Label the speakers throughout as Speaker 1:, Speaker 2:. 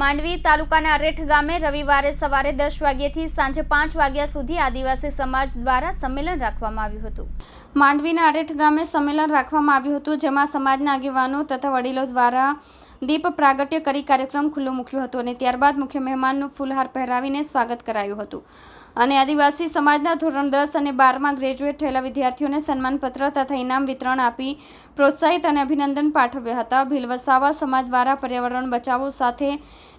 Speaker 1: માંડવી તાલુકાના અરેઠ ગામે રવિવારે સવારે દસ વાગ્યાથી સાંજે પાંચ વાગ્યા સુધી આદિવાસી સમાજ દ્વારા સંમેલન રાખવામાં આવ્યું હતું. માંડવીના અરેઠ ગામે સંમેલન રાખવામાં આવ્યું હતું, જેમાં સમાજના આગેવાનો તથા વડીલો દ્વારા દીપ પ્રાગટ્ય કરી કાર્યક્રમ ખુલ્લો મૂક્યો હતો અને ત્યારબાદ મુખ્ય મહેમાનનું ફૂલહાર પહેરાવીને સ્વાગત કરાયું હતું. અને આદિવાસી સમાજના ધોરણ દસ અને બારમાં ગ્રેજ્યુએટ થયેલા વિદ્યાર્થીઓને સન્માનપત્ર તથા ઇનામ વિતરણ આપી પ્રોત્સાહિત અને અભિનંદન પાઠવ્યા હતા. ભીલ વસાવા સમાજ દ્વારા પર્યાવરણ બચાવો સાથે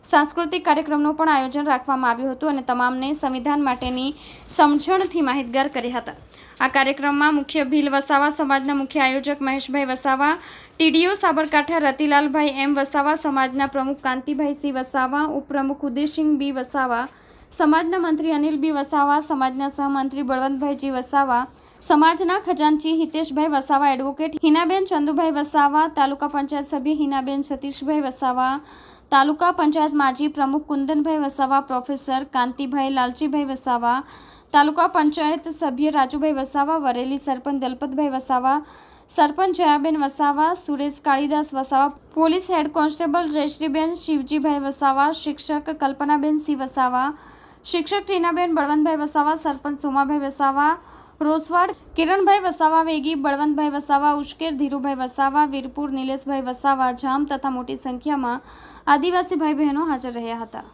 Speaker 1: સાંસ્કૃતિક કાર્યક્રમનું પણ આયોજન રાખવામાં આવ્યું હતું અને તમામને સંવિધાન માટેની સમજણથી માહિતગાર કર્યા હતા. આ કાર્યક્રમમાં મુખ્ય ભીલ વસાવા સમાજના મુખ્ય આયોજક મહેશભાઈ વસાવા, ટીડીઓ સાબરકાંઠા રતિલાલભાઈ એમ વસાવા, સમાજના પ્રમુખ કાંતિભાઈ સી વસાવા, ઉપપ્રમુખ ઉદયસિંહ બી વસાવા સમાજના મંત્રી અનિલ બી વસાવા, સમાજના સહમંત્રી બળવંતભાઈજી વસાવા, સમાજના ખજાનચી હિતેશભાઈ વસાવા, એડવોકેટ હિનાબેન ચંદુભાઈ વસાવા, તાલુકા પંચાયત સભ્ય હિનાબેન સતીશભાઈ વસાવા, તાલુકા પંચાયત માજી પ્રમુખ કુંદનભાઈ વસાવા, પ્રોફેસર કાંતિભાઈ લાલજીભાઈ વસાવા, તાલુકા પંચાયત સભ્ય Rajubhai Vasava, Vareli sarpanch Dalpatbhai Vasava, sarpanch Jayaben Vasava, Suresh Kalidas Vasava, police head constable Jayshreeben Shivjibhai Vasava, શિક્ષક કલ્પનાબેન સી વસાવા શિક્ષક ટીનાબેન બળવંતભાઈ વસાવા, સરપંચ સોમાભાઈ વસાવા, રોસવાડ કિરણભાઈ વસાવા, વેગી બળવંતભાઈ વસાવા, ઉશ્કેર ધીરુભાઈ વસાવા, વીરપુર નિલેશભાઈ વસાવા, જામ તથા મોટી સંખ્યામાં આદિવાસી ભાઈ બહેનો હાજર રહ્યા હતા.